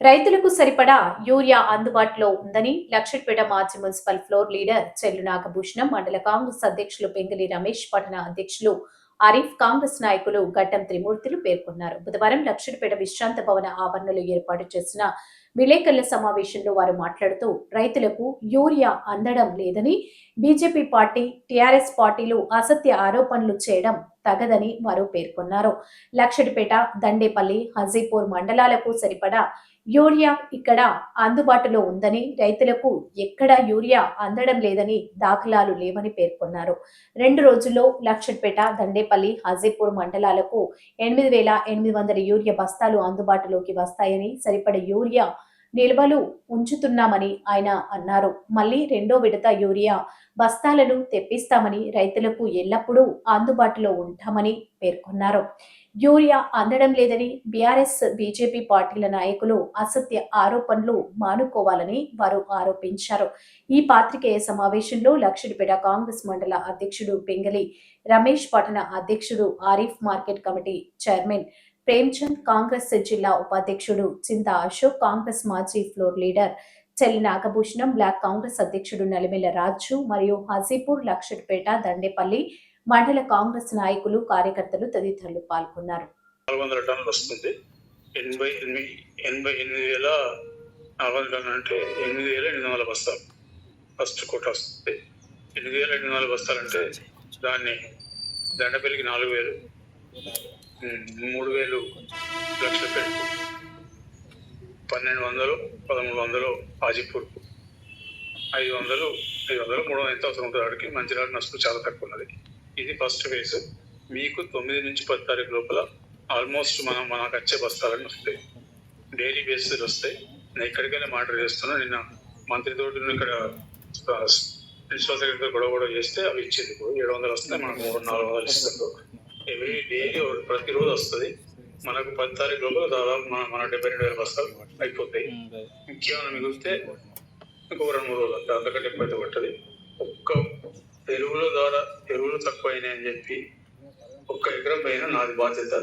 రైతులకు సరిపడా యూరియా అందుబాటులో ఉందని లక్షట్పేట మాజీ మున్సిపల్ ఫ్లోర్ లీడర్ చెల్లు నాగభూషణం మండల కాంగ్రెస్ అధ్యక్షులు పెంగిలి రమేష్ పట్టణ అధ్యక్షులు ఆరిఫ్ కాంగ్రెస్ నాయకులు గడ్డం త్రిమూర్తులు పేర్కొన్నారు. బుధవారం లక్షట్పేట విశ్రాంత భవన ఆవరణలో ఏర్పాటు చేసిన విలేకరుల సమావేశంలో వారు మాట్లాడుతూ రైతులకు యూరియా అందడం లేదని బీజేపీ పార్టీ టీఆర్ఎస్ పార్టీలు అసత్య ఆరోపణలు చేయడం తగదని వారు పేర్కొన్నారు. లక్షడిపేట దండేపల్లి హజీపూర్ మండలాలకు సరిపడా యూరియా ఇక్కడ అందుబాటులో ఉందని రైతులకు ఎక్కడ యూరియా అందడం లేదని దాఖలాలు లేవని పేర్కొన్నారు. రెండు రోజుల్లో లక్షడ్పేట దండేపల్లి హాజీపూర్ మండలాలకు ఎనిమిది వేల ఎనిమిది వందల యూరియా బస్తాలు అందుబాటులోకి వస్తాయని సరిపడ యూరియా నిల్వలు ఉంచుతున్నామని ఆయన అన్నారు. మళ్ళీ రెండో విడత యూరియా బస్తాలను తెప్పిస్తామని రైతులకు ఎల్లప్పుడూ అందుబాటులో ఉంటామని పేర్కొన్నారు. యూరియా అందడం లేదని బీఆర్ఎస్ బీజేపీ పార్టీల నాయకులు అసత్య ఆరోపణలు మానుకోవాలని వారు ఆరోపించారు. ఈ పాత్రికేయ సమావేశంలో లక్షడిపేట కాంగ్రెస్ మండల అధ్యక్షుడు పెంగలి రమేష్ పట్టణ అధ్యక్షుడు Arif market committee chairman Premchand Congress జిల్లా ఉపాధ్యక్షుడు చింత అశోక్ కాంగ్రెస్ మాజీ ఫ్లోర్ లీడర్ చెల్లి నాగభూషణం బ్లాక్ కాంగ్రెస్ అధ్యక్షుడు నలిమెల రాజు మరియు హాజీపూర్ లక్షట్పేట దండేపల్లి మండల కాంగ్రెస్ నాయకులు కార్యకర్తలు తదితరులు పాల్గొన్నారు. నాలుగు వందల వస్తుంది. ఎనభై ఎనిమిది ఎనభై ఎనిమిది వేల నాలుగు వందల టన్నులు అంటే ఎనిమిది వేల ఎనిమిది వందల బస్తాలు. ఫస్ట్ కోట వస్తుంది. ఎనిమిది వేల ఎనిమిది వందల బస్తాలు అంటే దాన్ని దండపల్లికి నాలుగు వేలు. మూడు వేలు లక్షల పెట్టుకు పన్నెండు వందలు పదమూడు వందలు హాజీపూర్కు ఐదు వందలు ఐదు వందలు మూడు వందలు ఎంత అవసరం ఉంటుంది వాడికి మంచిర్యాల నష్టం చాలా తక్కువ ఉన్నది. ఇది ఫస్ట్ ఫేజ్. మీకు తొమ్మిది నుంచి పది తారీఖు లోపల ఆల్మోస్ట్ మనం మనకు వచ్చే బస్తాలని వస్తాయి. డైలీ బేసిస్ వస్తాయి. నేను ఎక్కడికైనా మాటర్ చేస్తున్నా. నిన్న మంత్రి తోటి ఇక్కడ ప్రిన్సిపల్ సెక్రటరీ గొడవ గొడవ చేస్తే అవి ఇచ్చేది ఇప్పుడు ఏడు వందలు వస్తే మనకు మూడు నాలుగు వందలు ఇస్తారు. ఎవ్రీ డైలీ ప్రతిరోజు వస్తుంది. మనకు పది తారీఖు లోపల దాదాపు మన మన డెబ్బై రెండు వేల బస్తాలు అయిపోతాయి. ఇంకేమైనా మిగిలితే ఇంకో రెండు మూడు రోజులు అంతే. అంతకంటే ఎక్కువ అయితే పట్టదు. ఒక్క ఎరువుల ద్వారా ఎరువులు తక్కువ అయినాయని చెప్పి ఒక్క ఎకరం పైన నాది బాధ్యత.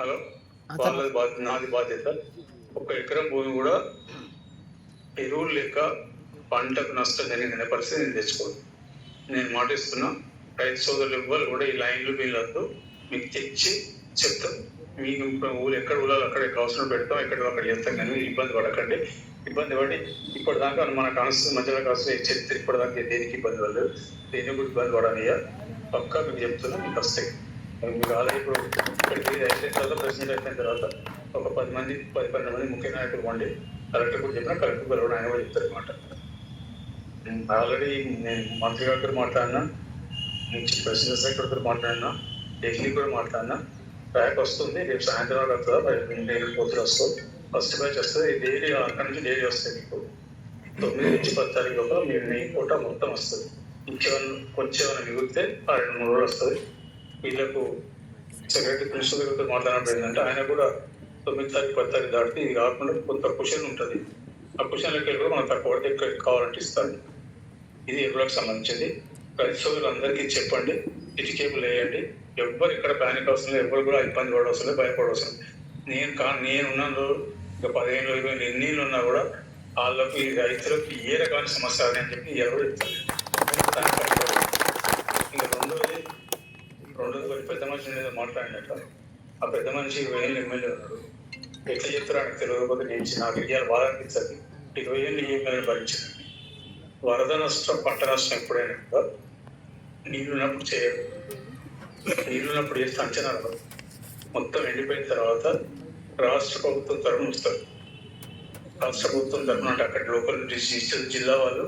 హలో? వాళ్ళది బాధ్యత నాది బాధ్యత. ఒక ఎకరం భూమి కూడా ఎరువులు లేక పంటకు నష్టం జరిగిన పరిస్థితి నేను తెచ్చుకోను. నేను మాటిస్తున్నా రైతు సోదరులు ఇవ్వాలి కూడా ఈ లైన్లు వీళ్ళద్దు. మీకు తెచ్చి చెప్తాం. మీకు ఊరు ఎక్కడ ఊళ్ళో అక్కడ అవసరం పెడతాం ఎక్కడ అక్కడ చేస్తాం కానీ ఇబ్బంది పడకండి. ఇబ్బంది పడి ఇప్పటిదాకా మన కాన్స్టిట్యూషన్ మధ్యలో కాన్స్టిట్యూషన్ చరిత్ర ఇప్పటిదాకా దేనికి ఇబ్బంది పడలేదు. దేనికి కూడా ఇబ్బంది పడనియా. పక్కా మీకు చెప్తున్నా మీకు వస్తాయి. మీకు ఆల్రెడీ ఇప్పుడు ఇక్కడికి అయిపోయిన తర్వాత ప్రెసిడెంట్ అయిపోయిన తర్వాత ఒక పది మంది పది పన్నెండు మంది ముఖ్య నాయకులు వండి కలెక్టర్ కూడా చెప్పినా కలెక్టర్ కూడా ఆయన కూడా చెప్తారు అనమాట నేను ఆల్రెడీ నేను మంత్రి గారితో మాట్లాడినా నుంచి ప్రెసిడెంట్ సెక్రటరీతో మాట్లాడినా ఢిల్లీ కూడా మాట్లాడినా. బ్యాక్ వస్తుంది రేపు సాయంత్రం వరకు వస్తుందా? డైలీ పోతులు వస్తుంది ఫస్ట్ బ్యాచ్ వస్తుంది డైలీ అక్కడి నుంచి డైలీ వస్తుంది మీకు తొమ్మిది నుంచి పది తారీఖు లోపల మీరు మీ కోట మొత్తం వస్తుంది. కొంచెం కొంచెం ఏమైనా మిగిలితే ఆ రెండు మూడు రోజులు వస్తుంది. వీళ్ళకు సెక్రటరీ ప్రిన్సిపల్ గారితో మాట్లాడినప్పుడు ఏంటంటే ఆయన కూడా తొమ్మిది తారీఖు పది తారీఖు దాటితే ఇది కాకుండా కొంత క్వశ్చన్ ఉంటుంది. ఆ క్వశ్చన్లకి వెళ్ళి కూడా మనం తక్కువ కావాలంటే ఇస్తాను ఇది ఎరువులకు సంబంధించింది. రైతు అందరికీ చెప్పండి ఇటుకేబుల్ వేయండి. ఎవ్వరు ఇక్కడ ప్యానిక్ అవసరం లేదు ఎవరు కూడా ఇబ్బంది పడవసరం లేదు భయపడవసరం నేను కా నేను ఉన్నాను ఇక పదిహేను ఇరవై ఎన్ని ఉన్నా కూడా వాళ్ళకి రైతులకు ఏ రకమైన సమస్య అని చెప్పి ఎవరు ఇంకా రెండోది రెండోది పెద్ద మనిషి మీద మాట్లాడినట్టు ఆ పెద్ద మనిషి ఇరవై ఏళ్ళు ఎమ్మెల్యే ఉన్నాడు. ఎట్లా చెప్తారో ఆయనకు తెలియకపోతే నేను నాకు ఇయ్యాలి బాధ అనిపించదు ఇరవై ఏళ్ళు ఎమ్మెల్యే భరించాను వరద నష్టం పంట నష్టం ఎప్పుడైనా కూడా నీళ్ళున్నప్పుడు చేయరు. నీళ్ళున్నప్పుడు చేస్తే అంచనా రాదు. మొత్తం ఎండిపోయిన తర్వాత రాష్ట్ర ప్రభుత్వం తరఫున వస్తారు. రాష్ట్ర ప్రభుత్వం తరఫున అంటే అక్కడ లోకల్ డిస్ట్రిక్ట్ జిల్లా వాళ్ళు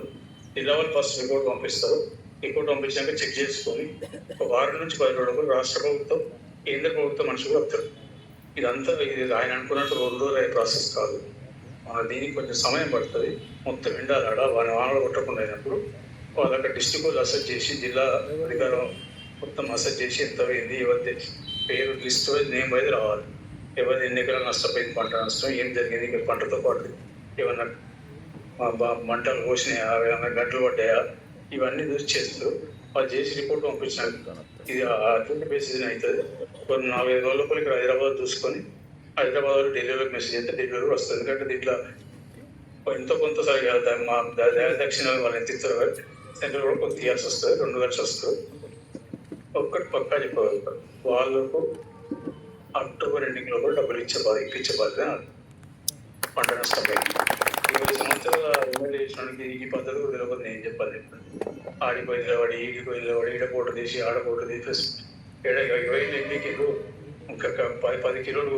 జిల్లా వాళ్ళు ఫస్ట్ రిపోర్ట్ పంపిస్తారు. రిపోర్ట్ పంపించాక చెక్ చేసుకొని ఒక వారం నుంచి పది రోజులు రాష్ట్ర ప్రభుత్వం కేంద్ర ప్రభుత్వం మనుషులు వస్తారు ఇదంతా ఇది ఆయన అనుకున్నట్టు రెండు రోజులు ప్రాసెస్ కాదు. దీనికి కొంచెం సమయం పడుతుంది. మొత్తం ఎండాలి ఆడ వాని వానలు కొట్టకుండా అయినప్పుడు వాళ్ళు డిస్టిక్ వాళ్ళు అసెట్ చేసి జిల్లా అధికారం మొత్తం అసెట్ చేసి ఎంత పోయింది ఎవరి పేరు లిస్ట్ నేమ్ అయితే రావాలి. ఎవరి ఎన్ని ఎకరాలు నష్టపోయింది పంట నష్టం ఏం జరిగింది ఇంకా పంటతో పాటు ఏమన్నా మంటలు పోసినాయా ఏమన్నా గంటలు పడ్డాయా ఇవన్నీ చూసి చేస్తారు. వాళ్ళు చేసి రిపోర్ట్ పంపించినారు. ఇది అటువంటి బేసిస్ అవుతుంది కొన్ని నాలుగైదు రోజుల లోపల ఇక్కడ హైదరాబాద్ చూసుకొని హైదరాబాద్ ఢిల్లీలోకి మెసేజ్ చేస్తే ఢిల్లీలో వస్తుంది. ఎందుకంటే దీంట్లో ఎంతో కొంత సరి మా దక్షిణ వాళ్ళు ఎంత ఇస్తారు కాబట్టి సెంట్రల్ కూడా కొంత ఇయర్స్ వస్తుంది. రెండు కలిసి వస్తుంది. ఒక్కటి పక్కా చెప్పగలుగుతారు వాళ్ళకు అక్టోబర్ ఎండింగ్లో కూడా డబ్బులు ఇచ్చే బాధ ఇప్పించే బాధ్యత పంట నష్టపై ఇరవై సంవత్సరాల ఎమ్మెల్యే చేసినానికి ఈ పద్ధతి కూడా తెలియదు నేను చెప్పాలి. ఆడిపోయి నిలబడి ఈడిపోయి నిలబడి ఈడ పోటు తీసి ఆడపోటు తీసి ఏడ ఇరవై ఎనిమిది కిలో ఇంకా పది పది కిలోలు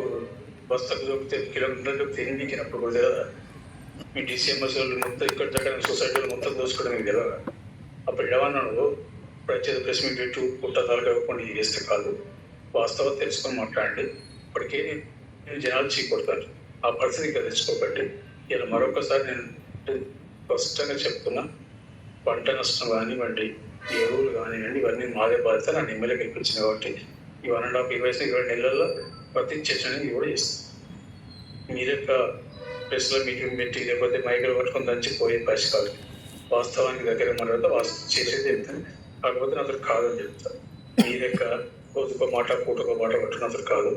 బస్తకు దొరికితే కిలోమీటర్లు దొరికితే ఎన్ని దిగినప్పుడు కూడా తెలియదా మీ డిసిఎంఎస్ వాళ్ళు మొత్తం ఇక్కడ దగ్గర సొసైటీలు మొత్తం దోసుకోవడం మీకు తెలియదా అప్పుడు ఎవరన్నాడు ప్రత్యేక ప్రెస్ మీట్ పెట్టు పుట్ట తలకకుండా చేస్తే కాదు. వాస్తవం తెలుసుకొని మాట్లాడండి. ఇప్పటికే నేను జనాలు చీకొడతాను ఆ పరిస్థితి ఇక్కడ తెచ్చుకోబట్టి ఇలా మరొకసారి నేను స్పష్టంగా చెప్తున్నా పంట నష్టం కానివ్వండి ఎరువులు కానివ్వండి ఇవన్నీ మాదే బాధ్యత. నన్ను ఎమ్మెల్యే గెలిపించింది కాబట్టి ఈ వన్ అండ్ హాఫ్ ఇరవై ఇరవై నెలల్లో ప్రతి చర్చని కూడా చేస్తాను మీరు యొక్క ప్రెస్లో మీటింగ్ పెట్టి లేకపోతే మైకులు పట్టుకొని దంచిపోయే పరిస్థితి వాస్తవానికి దగ్గర మన వాస్తవం చేసేది చెప్తాను కాకపోతే అతను కాదని చెప్తాను మీ యొక్క రోజుకో మాట పూటకో మాట పట్టుకున్నది కాదు.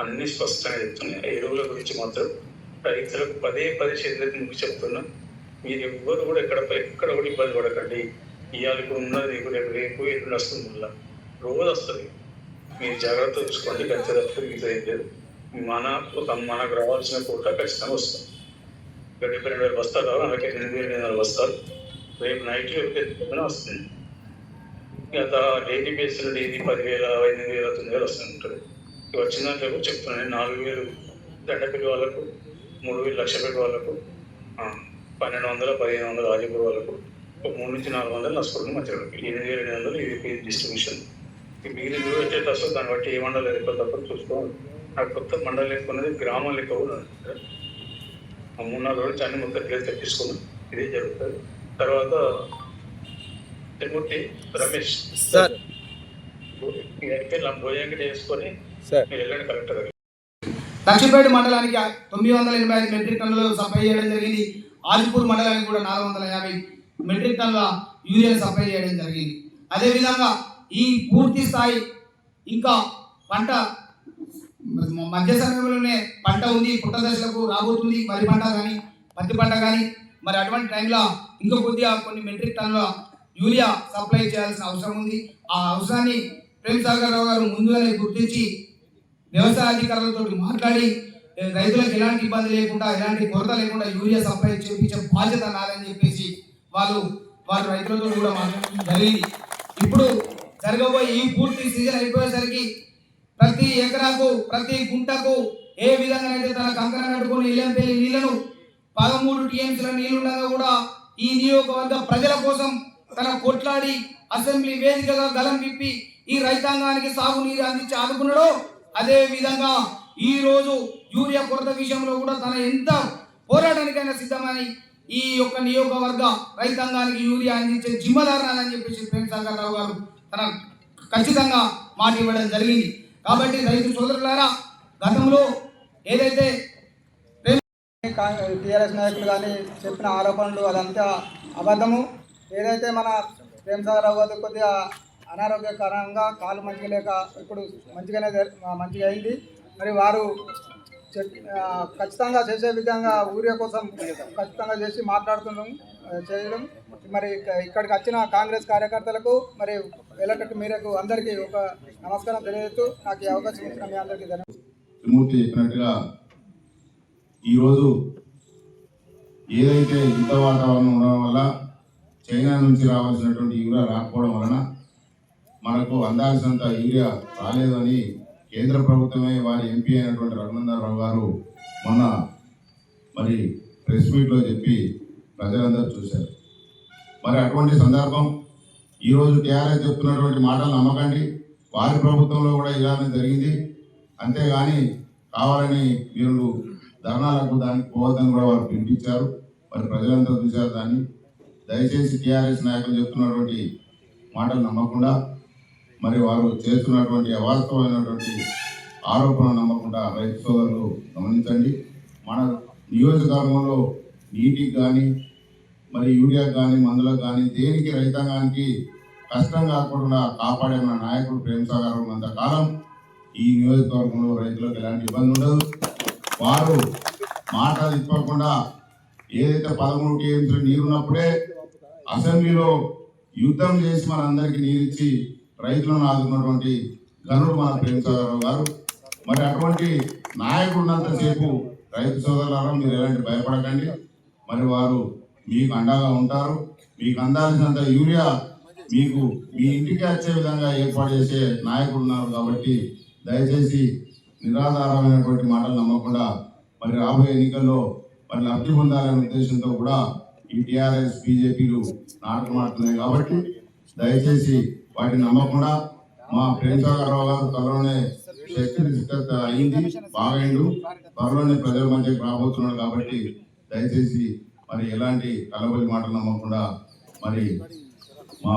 అన్ని స్పష్టంగా చెప్తున్నాయి. ఎరువుల గురించి మాత్రం రైతులకు పదే పదే చేతులకి మీకు చెప్తున్నా. మీరు ఎవ్వరు కూడా ఎక్కడ ఎక్కడ కూడా ఇబ్బంది పడకండి. ఇవాళ ఇప్పుడు ఉన్నది రేపు రేపు రేపు ఎల్లుండి వస్తుంది మళ్ళీ రోజు వస్తుంది. మీరు జాగ్రత్త చూసుకోండి గంట తప్పదు ఏం లేదు. మన మనకు రావాల్సిన పూట ఖచ్చితంగా వస్తుంది గడ్డి డెబ్బై రెండు వేలు బస్తాలు కావాలి అలాగే ఎనిమిది వేల ఎనిమిది వందల బస్తాలు రేపు నైట్ ఎప్పుడైనా వస్తుంది. గత డైలీ బేస్లో డైలీ పదివేల ఎనిమిది వేల తొమ్మిది వేలు వస్తుంటుంది ఇవి వచ్చిన దాంట్లో చెప్తున్నాను నాలుగు వేలు దండపల్లి వాళ్ళకు మూడు వేలు లక్షపల్లి వాళ్ళకు పన్నెండు వందల పదిహేను వందల ఆజిపూర్ వాళ్ళకు ఒక మూడు నుంచి నాలుగు వందలు నష్టపోతుంది మధ్యలో ఎనిమిది వేల ఎనిమిది వందలు ఇది డిస్ట్రిబ్యూషన్ మిగిలిన ఎట్లా వస్తుంది దాన్ని బట్టి ఏ మండలం ఎక్కువ తప్ప చూసుకోవాలి నాకు కొత్త మండలం లెక్క ఉన్నది గ్రామం లెక్క కూడా మూడు నాలుగు రోజులు అన్ని మొత్తం క్లియర్ తెప్పించుకున్నాం ఇదే జరుగుతుంది. తర్వాత తిరుమూర్తి రమేష్. సార్. భోజనం చేసుకొని సార్. మీరు వెళ్ళండి కలెక్టర్ మండలానికి తొమ్మిది వందల ఎనభై ఐదు మెట్రిక్ టన్నులు సప్లై చేయడం జరిగింది. ఆదిపూర్ మండలానికి కూడా నాలుగు వందల యాభై మెట్రిక్ టన్నుల యూరియా సప్లై చేయడం జరిగింది. అదేవిధంగా ఈ పూర్తి స్థాయి ఇంకా పంట మధ్య సమయంలోనే పంట ఉంది పుట్ట దశలకు రాబోతుంది వరి పంట కానీ పత్తి పంట కానీ మరి అటువంటి టైంలో ఇంకా కొద్దిగా కొన్ని మెట్రిక్ టన్నుల యూరియా సప్లై చేయాల్సిన అవసరం ఉంది. ఆ అవసరాన్ని ప్రేమ్ సాగర్ రావు గారు ముందుగానే గుర్తించి వ్యవసాయ అధికారులతో మాట్లాడి రైతులకు ఎలాంటి ఇబ్బంది లేకుండా ఎలాంటి కొరత లేకుండా యూరియా సప్లై చేయించే బాధ్యత నాదని చెప్పేసి వాళ్ళు వారు రైతులతో కూడా మాట్లాడడం జరిగింది. ఇప్పుడు జరగబోయే ఈ పూర్తి సీజన్ అయిపోయేసరికి ప్రతి ఎకరాకు ప్రతి గుంటకు ఏ విధంగా అయితే తన కంకణ కట్టుకొని ఇల్లంపల్లి నీళ్ళను పదమూడు టీఎంసీల నీళ్ళుండగా కూడా ఈ నియోజకవర్గ ప్రజల కోసం తన కొట్లాడి అసెంబ్లీ వేదికగా గలం విప్పి ఈ రైతాంగానికి సాగునీరు అందించి ఆదుకున్నాడో అదే విధంగా ఈ రోజు యూరియా కొరత విషయంలో కూడా తన ఎంత పోరాటానికైనా సిద్ధమని ఈ యొక్క నియోజకవర్గ రైతాంగానికి యూరియా అందించే జిమ్మదారని చెప్పేసి ప్రేమ్ సాగర్ రావు గారు తన ఖచ్చితంగా మాట ఇవ్వడం జరిగింది. కాబట్టి రైతు సోదరులారా గతంలో ఏదైతే టీఆర్ఎస్ నాయకులు కానీ చెప్పిన ఆరోపణలు అదంతా అబద్ధము. ఏదైతే మన ప్రేమసాగరావు గారు కొద్దిగా అనారోగ్య కారణంగా కాలు మంచిగా లేక ఇప్పుడు మంచిగానే మంచిగా అయింది. మరి వారు ఖచ్చితంగా చేసే విధంగా ఊరే కోసం ఖచ్చితంగా చేసి మాట్లాడుతున్నాం చేయడం మరి ఇక్కడికి వచ్చిన కాంగ్రెస్ కార్యకర్తలకు మరి వెళ్ళటట్టు మీరకు అందరికీ ఒక నమస్కారం తెలియజేస్తూ నాకు ఈ అవకాశం ఇచ్చిన మీ అందరికీ త్రిమూర్తి చెప్పినట్టుగా ఈరోజు ఏదైతే యుద్ధ వాతావరణం ఉండడం వల్ల చైనా నుంచి రావాల్సినటువంటి యూరియా రాకపోవడం వలన మనకు అందాల్సినంత యూరియా రాలేదని కేంద్ర ప్రభుత్వమే వారి ఎంపీ అయినటువంటి రఘునందనరావు గారు మొన్న మరి ప్రెస్ మీట్లో చెప్పి ప్రజలందరూ చూశారు. మరి అటువంటి సందర్భం ఈరోజు టీఆర్ఎస్ చెప్తున్నటువంటి మాటలు నమ్మకండి. వారి ప్రభుత్వంలో కూడా ఇలానే జరిగింది. అంతేగాని కావాలని వీళ్ళు ధర్నాలకు దానికి పోవద్దని కూడా వారు పిలిపించారు. మరి ప్రజలంతా చూశారు దాన్ని. దయచేసి టీఆర్ఎస్ నాయకులు చెప్తున్నటువంటి మాటలు నమ్మకుండా మరి వారు చేస్తున్నటువంటి అవాస్తవమైనటువంటి ఆరోపణ నమ్మకుండా రైతు సోదరులు గమనించండి. మన నియోజకవర్గంలో నీటికి కానీ మరి యూరియాకి కానీ మందులకు కానీ దేనికి రైతాంగానికి కష్టం కాకుండా కాపాడే మన నాయకుడు ప్రేమ్ సాగర్ ఉన్నంత కాలం ఈ నియోజకవర్గంలో రైతులకు ఎలాంటి ఇబ్బంది ఉండదు. వారు మాట తిప్పకుండా ఏదైతే పదమూడు టీఎంసీ నీరున్నప్పుడే అసెంబ్లీలో యుద్ధం చేసి మనందరికీ నీరిచ్చి రైతులను ఆదుకున్నటువంటి గనుడు మన ప్రేమ్ సాగర్ గారు. మరి అటువంటి నాయకుడు ఉన్నంతసేపు రైతు సోదరులారా మీరు ఎలాంటి భయపడకండి. మరి వారు మీకు అండగా ఉంటారు. మీకు అందాల్సినంత యూరియా మీకు మీ ఇంటికి వచ్చే విధంగా ఏర్పాటు చేసే నాయకుడు ఉన్నారు కాబట్టి దయచేసి నిరాధారమైనటువంటి మాటలు నమ్మకుండా మరి రాబోయే ఎన్నికల్లో మరి లబ్ధి పొందాలనే ఉద్దేశంతో కూడా ఈ టీఆర్ఎస్ బీజేపీలు నాటకమాడుతున్నాయి కాబట్టి దయచేసి వాటిని నమ్మకుండా మా ప్రేమసాగరరావు గారు త్వరలోనే శక్తి నిష్కర్త అయింది బాగైండు. త్వరలోనే ప్రజల మధ్యకి రాబోతున్నాడు కాబట్టి దయచేసి మరి ఎలాంటి కలబలి మాటలు నమ్మకుండా మరి మా